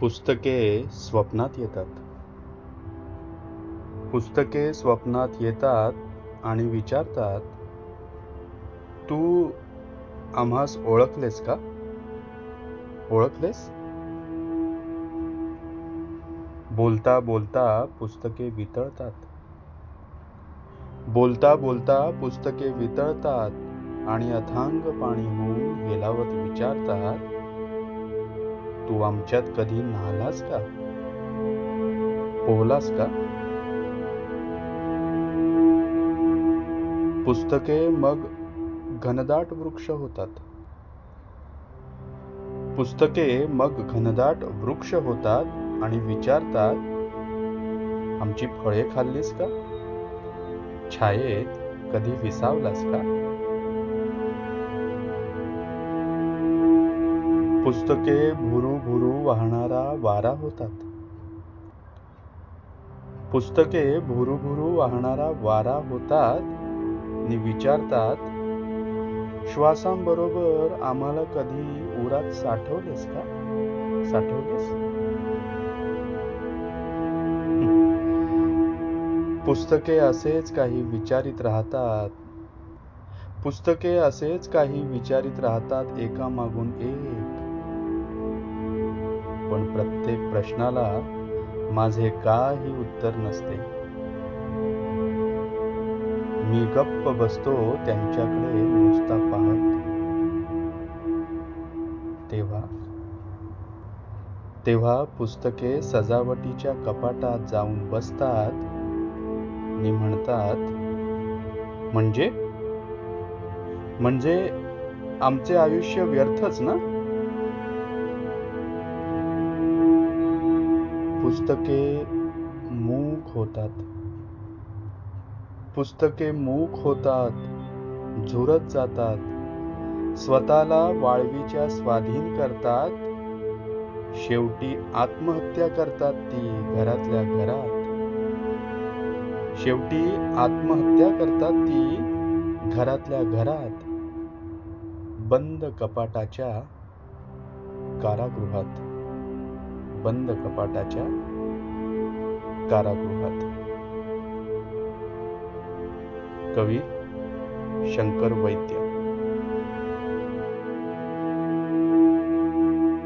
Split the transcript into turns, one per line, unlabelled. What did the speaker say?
पुस्तके स्वप्नात येतात. पुस्तके स्वप्नात येतात आणि विचारतात तू आम्हास ओळखलेस का? ओळखलेस? बोलता बोलता पुस्तके वितळतात. बोलता बोलता पुस्तके वितळतात आणि अथांग पाणी होऊन हेलावत विचारतात तू आमच्यात कधी नाहलास का? पोहलास का? पुस्तके मग घनदाट वृक्ष होतात. पुस्तके मग घनदाट वृक्ष होतात आणि विचारतात आमची फळे खाल्लीस का? छायेत कधी विसावलास का? पुस्तके भुरू भुरू वाहणारा वारा होतात. पुस्तके भुरू भुरू वाहणारा वारा होतात आणि विचारतात श्वासांबरोबर आम्हाला कधी उरात साठवलेस का? साठवलेस? पुस्तके असेच काही विचारित राहतात. पुस्तके असेच काही विचारित राहतात एका मागून एक. पण प्रत्येक प्रश्नाला माझे काही उत्तर नसते. मी गप्प बसतो त्यांच्याकडे नुसता पाहत. तेव्हा तेव्हा पुस्तके सजावटीच्या कपाटात जाऊन बसतात. आणि म्हणतात म्हणजे? म्हणजे आमचे आयुष्य व्यर्थच ना? पुस्तके मूक होतात. पुस्तके मूक होतात झुरत जातात. स्वतःला वाळवीच्या स्वाधीन करतात. शेवटी आत्महत्या करतात ती घरातल्या घरात. शेवटी आत्महत्या करतात ती घरातल्या घरात. बंद कपाटाच्या कारागृहात. बंद कपाटाच्या कारागृहात. कवी शंकर वैद्य.